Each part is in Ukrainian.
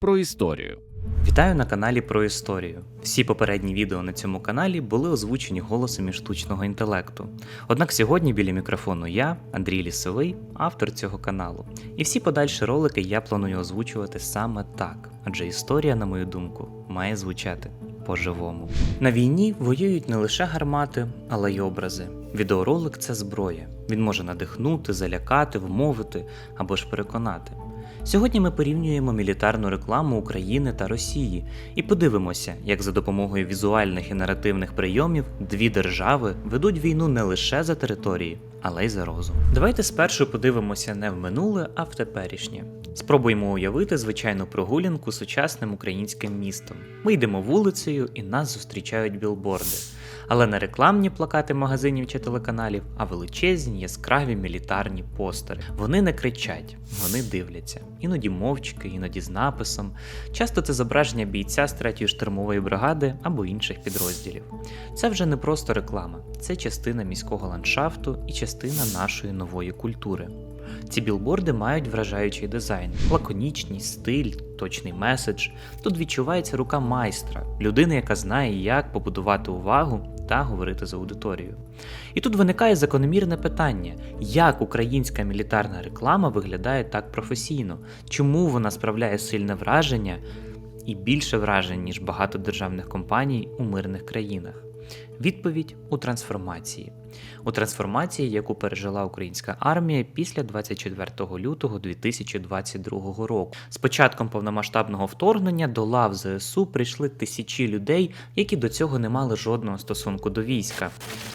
про історію. Вітаю на каналі про історію. Всі попередні відео на цьому каналі були озвучені голосом із штучного інтелекту. Однак сьогодні біля мікрофону я, Андрій Лісовий, автор цього каналу. І всі подальші ролики я планую озвучувати саме так, адже історія, на мою думку, має звучати по-живому. На війні воюють не лише гармати, але й образи. Відеоролик це зброя. Він може надихнути, залякати, вмовити або ж переконати. Сьогодні ми порівнюємо мілітарну рекламу України та Росії і подивимося, як за допомогою візуальних і наративних прийомів дві держави ведуть війну не лише за території, але й за розум. Давайте спершу подивимося не в минуле, а в теперішнє. Спробуємо уявити звичайну прогулянку сучасним українським містом. Ми йдемо вулицею і нас зустрічають білборди. Але не рекламні плакати магазинів чи телеканалів, а величезні яскраві мілітарні постери. Вони не кричать, вони дивляться. Іноді мовчки, іноді з написом. Часто це зображення бійця з 3-ї штурмової бригади або інших підрозділів. Це вже не просто реклама, це частина міського ландшафту і частина нашої нової культури. Ці білборди мають вражаючий дизайн, лаконічність, стиль, точний меседж. Тут відчувається рука майстра, людини, яка знає, як побудувати увагу та говорити з аудиторією. І тут виникає закономірне питання: як українська мілітарна реклама виглядає так професійно? Чому вона справляє сильне враження і більше вражень, ніж багато державних компаній у мирних країнах? Відповідь у трансформації. У трансформації, яку пережила українська армія після 24 лютого 2022 року. З початком повномасштабного вторгнення до лав ЗСУ прийшли тисячі людей, які до цього не мали жодного стосунку до війська,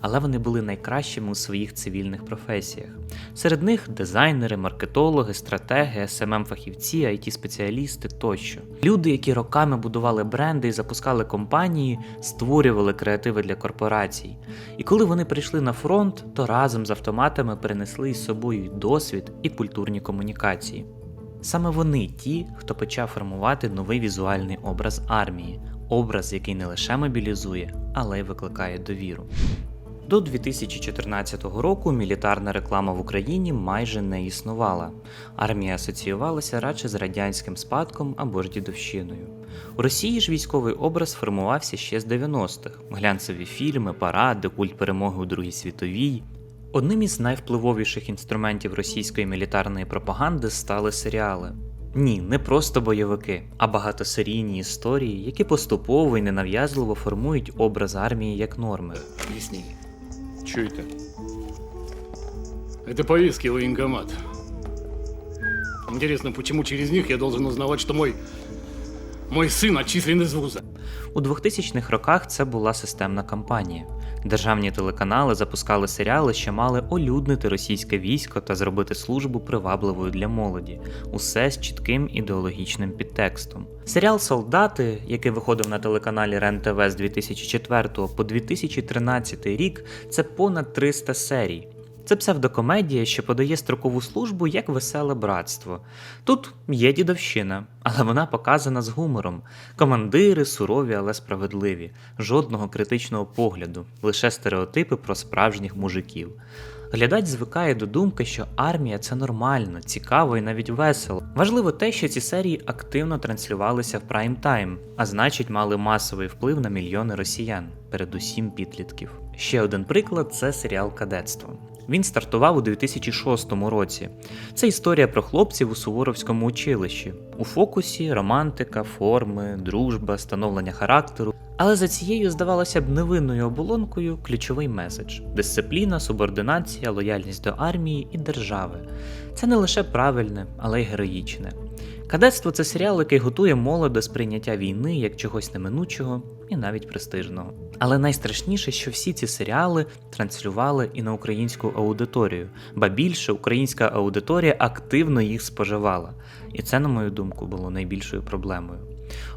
але вони були найкращими у своїх цивільних професіях. Серед них дизайнери, маркетологи, стратеги, SMM-фахівці, it спеціалісти тощо. Люди, які роками будували бренди і запускали компанії, створювали креативи для корпорацій. І коли вони прийшли на фронт, то разом з автоматами принесли із собою й досвід і культурні комунікації. Саме вони ті, хто почав формувати новий візуальний образ армії, образ, який не лише мобілізує, але й викликає довіру. До 2014 року мілітарна реклама в Україні майже не існувала. Армія асоціювалася радше з радянським спадком або ж дідовщиною. У Росії ж військовий образ формувався ще з 90-х: глянцеві фільми, паради, культ перемоги у Другій світовій. Одним із найвпливовіших інструментів російської мілітарної пропаганди стали серіали. Ні, не просто бойовики, а багатосерійні історії, які поступово і ненав'язливо формують образ армії як норми. Объясни. Что это? Это повестки в военкомат. Интересно, почему через них я должен узнавать, что мой... Мой сын отчислен из вуза? У 2000-х роках це була системна кампанія. Державні телеканали запускали серіали, що мали олюднити російське військо та зробити службу привабливою для молоді, усе з чітким ідеологічним підтекстом. Серіал Солдати, який виходив на телеканалі РЕН ТВ з 2004 по 2013 рік, це понад 300 серій. Це псевдокомедія, що подає строкову службу як веселе братство. Тут є дідовщина, але вона показана з гумором. Командири сурові, але справедливі, жодного критичного погляду, лише стереотипи про справжніх мужиків. Глядач звикає до думки, що армія це нормально, цікаво і навіть весело. Важливо те, що ці серії активно транслювалися в прайм-тайм, а значить мали масовий вплив на мільйони росіян, передусім підлітків. Ще один приклад це серіал Кадетство. Він стартував у 2006 році. Це історія про хлопців у Суворовському училищі. У фокусі романтика, форми, дружба, становлення характеру. Але за цією, здавалося б, невинною оболонкою ключовий меседж: дисципліна, субординація, лояльність до армії і держави. Це не лише правильне, але й героїчне. Кадетство це серіал, який готує молодь до сприйняття війни як чогось неминучого і навіть престижного. Але найстрашніше, що всі ці серіали транслювали і на українську аудиторію, ба більше українська аудиторія активно їх споживала. І це, на мою думку, було найбільшою проблемою.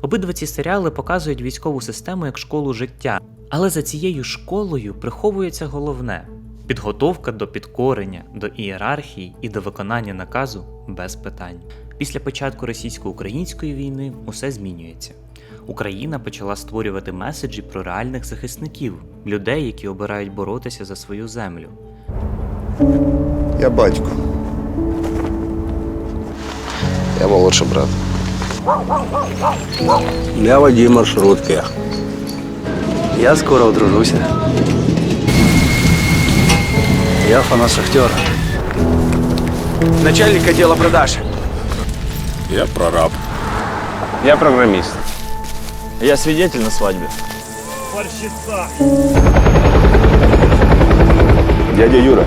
Обидва ці серіали показують військову систему як школу життя, але за цією школою приховується головне підготовка до підкорення, до ієрархії і до виконання наказу без питань. Після початку російсько-української війни усе змінюється. Україна почала створювати меседжі про реальних захисників, людей, які обирають боротися за свою землю. Я батько. Я молодший брат. Я водій маршрутки. Я скоро одружуся. Я фанат шахтера. Начальник отдела продаж. Я прораб. Я программист. Я свидетель на свадьбе. Дядя Юра,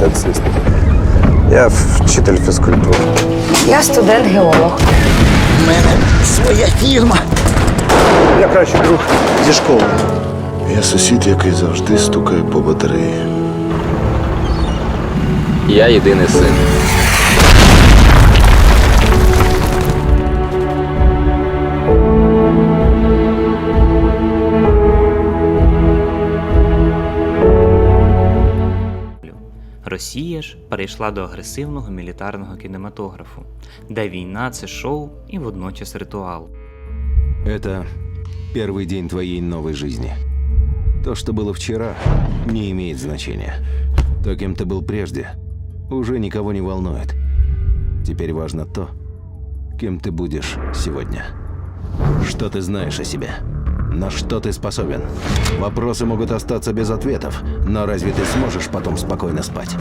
таксист. Я вчитель фізкультури. Я студент-геолог. У мене своя фірма. Я кращий друг зі школи. Я сусід, який завжди стукає по батареї. Я єдиний син. ж перейшла до агресивного мілітарного кінематографу, де війна це шоу і водночас ритуал. Это первый день твоей новой жизни. То, что было вчера, не имеет значения. То, кем ты был прежде, уже никого не волнует. Теперь важно то, кем ты будешь сегодня. Что ты знаешь о себе? На что ты способен? Вопросы могут остаться без ответов, но разве ты сможешь потом спокойно спать?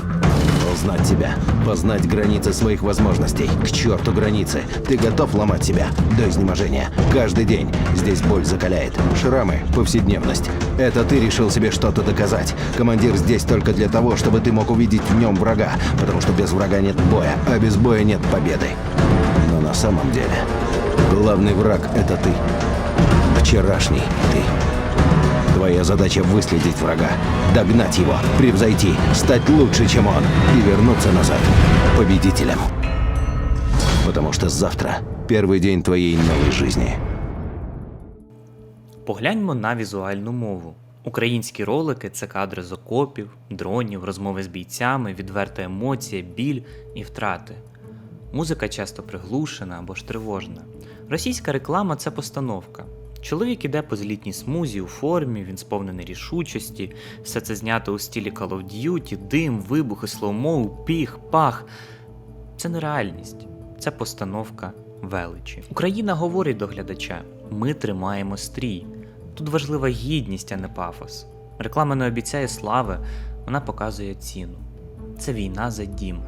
Узнать себя, познать границы своих возможностей. К черту границы. Ты готов ломать себя до изнеможения. Каждый день здесь боль закаляет. Шрамы, повседневность. Это ты решил себе что-то доказать. Командир здесь только для того, чтобы ты мог увидеть в нем врага. Потому что без врага нет боя, а без боя нет победы. Но на самом деле, главный враг — это ты. Вчерашний ты. Твоя задача выследить врага, догнать его, превзойти, стать лучше, чем он и вернуться назад победителем. Потому что завтра первый день твоей новой жизни. Погляньмо на візуальну мову. Українські ролики це кадри з окопів, дронів, розмови з бійцями, відверта емоція, біль і втрати. Музика часто приглушена або ж тривожна. Російська реклама це постановка. Чоловік іде по злітній смузі у формі, він сповнений рішучості, все це знято у стілі Call of Duty, дим, вибухи, слоумоу, піх, пах. Це не реальність, це постановка величі. Україна говорить до глядача: ми тримаємо стрій. Тут важлива гідність, а не пафос. Реклама не обіцяє слави, вона показує ціну. Це війна за дім.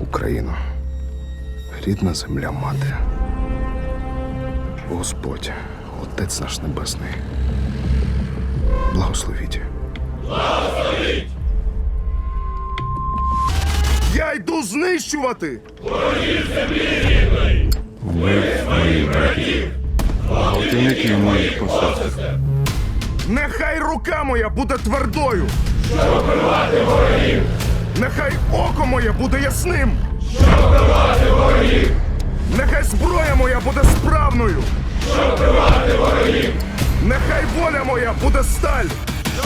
Україно. Рідна земля мати. Господь, Отець наш Небесний. Благословіть. Благословіть! Я йду знищувати! Галтівники моїх посадок. Нехай рука моя буде твердою! Щоб вбивати ворогів! Нехай око моє буде ясним! Щоб вбивати ворогів! Нехай зброя моя буде справною! Щоб вбивати ворогів! Нехай воля моя буде сталь!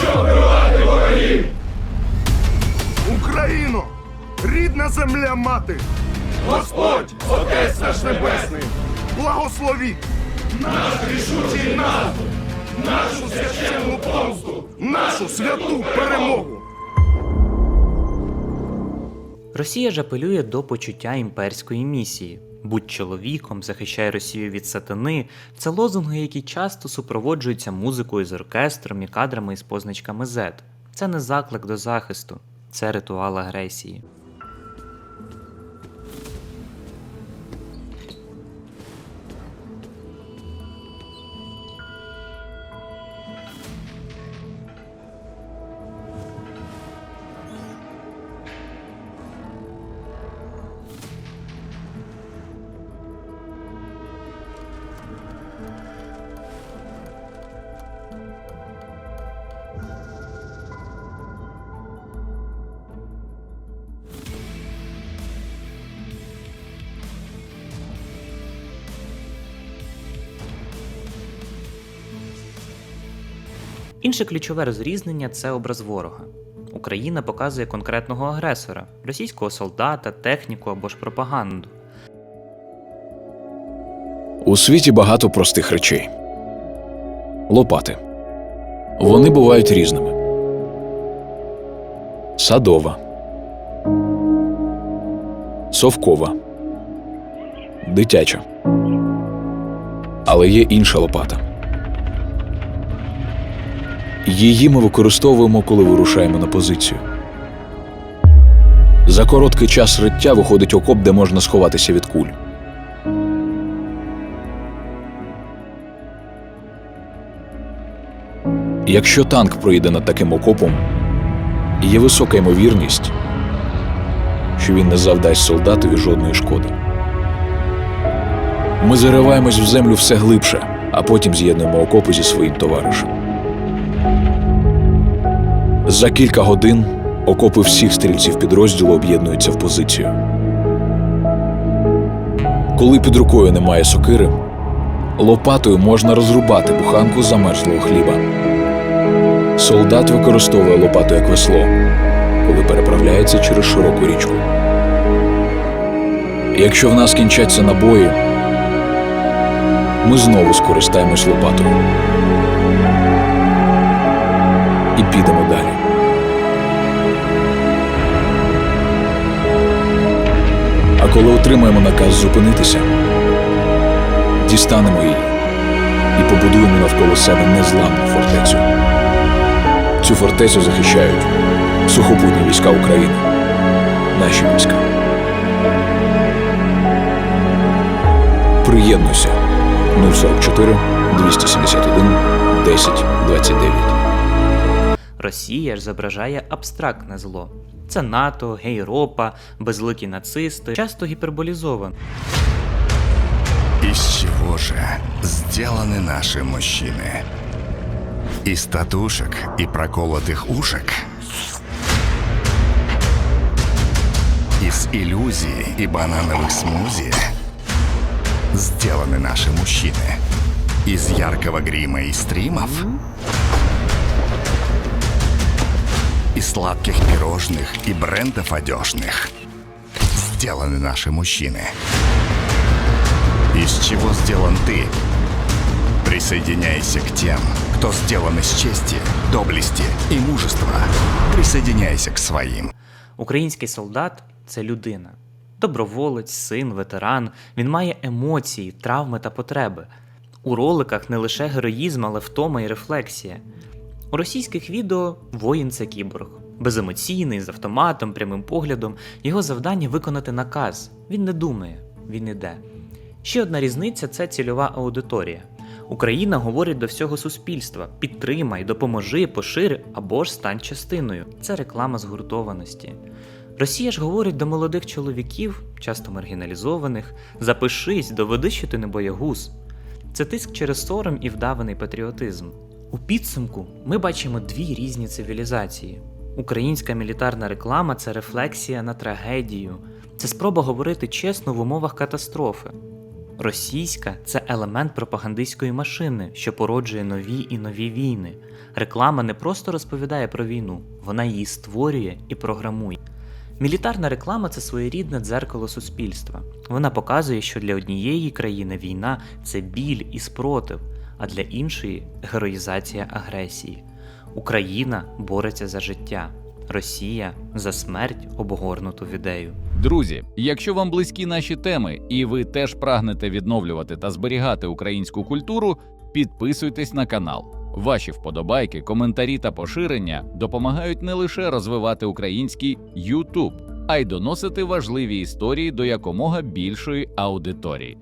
Щоб вбивати ворогів! Україно! Рідна земля мати! Господь, Отець наш Небесний! Благословіть! Наш рішучий наступ! нашу священну помсту, нашу святу перемогу. Росія ж апелює до почуття імперської місії. Будь чоловіком, захищай Росію від сатани. Це лозунги, які часто супроводжуються музикою з оркестром і кадрами із позначками Z. Це не заклик до захисту, це ритуал агресії. Інше ключове розрізнення це образ ворога. Україна показує конкретного агресора, російського солдата, техніку або ж пропаганду. У світі багато простих речей. Лопати. Вони бувають різними. Садова. Совкова. дитяча. Але є інша лопата. Її ми використовуємо, коли вирушаємо на позицію. За короткий час риття виходить окоп, де можна сховатися від куль. Якщо танк проїде над таким окопом, є висока ймовірність, що він не завдасть солдатові жодної шкоди. Ми зариваємось в землю все глибше, а потім з'єднуємо окопи зі своїм товаришем. За кілька годин окопи всіх стрільців підрозділу об'єднуються в позицію. Коли під рукою немає сокири, лопатою можна розрубати буханку замерзлого хліба. Солдат використовує лопату як весло, коли переправляється через широку річку. Якщо в нас кінчаться набої, ми знову скористаємось лопатою і підемо далі. А коли отримаємо наказ зупинитися, дістанемо її і побудуємо навколо себе незламну фортецю. Цю фортецю захищають сухопутні війська України, наші війська. Приєднуйся 044 271 10 29. Росія ж зображає абстрактне зло. Це НАТО, гейропа, безликі нацисти, часто гіперболізовано. Из чего же сделаны наши мужчины? Из татушек и проколотых ушек? Из иллюзий и банановых смузи? Сделаны наши мужчины? Из яркого грима и стримов? Из сладких пирожных и брендов одежных? Сделаны наши мужчины? Из чего сделан ты? Присоединяйся к тем, кто сделан из чести, доблести и мужества. Присоединяйся к своим. Український солдат це людина. Доброволець, син, ветеран. Він має емоції, травми та потреби. У роликах не лише героїзм, але втома і рефлексія. У російських відео воїн це кіборг. Беземоційний, з автоматом, прямим поглядом. Його завдання виконати наказ. Він не думає, він іде. Ще одна різниця це цільова аудиторія. Україна говорить до всього суспільства: підтримай, допоможи, пошири або ж стань частиною. Це реклама згуртованості. Росія ж говорить до молодих чоловіків, часто маргіналізованих: запишись, доведи, що ти не боягуз. Це тиск через сором і вдаваний патріотизм. У підсумку ми бачимо дві різні цивілізації. Українська мілітарна реклама це рефлексія на трагедію, це спроба говорити чесно в умовах катастрофи. Російська це елемент пропагандистської машини, що породжує нові і нові війни. Реклама не просто розповідає про війну, вона її створює і програмує. Мілітарна реклама це своєрідне дзеркало суспільства. Вона показує, що для однієї країни війна це біль і спротив, а для іншої героїзація агресії. Україна бореться за життя, Росія за смерть обгорнуту в ідею. Друзі, якщо вам близькі наші теми і ви теж прагнете відновлювати та зберігати українську культуру, підписуйтесь на канал. Ваші вподобайки, коментарі та поширення допомагають не лише розвивати український YouTube, а й доносити важливі історії до якомога більшої аудиторії.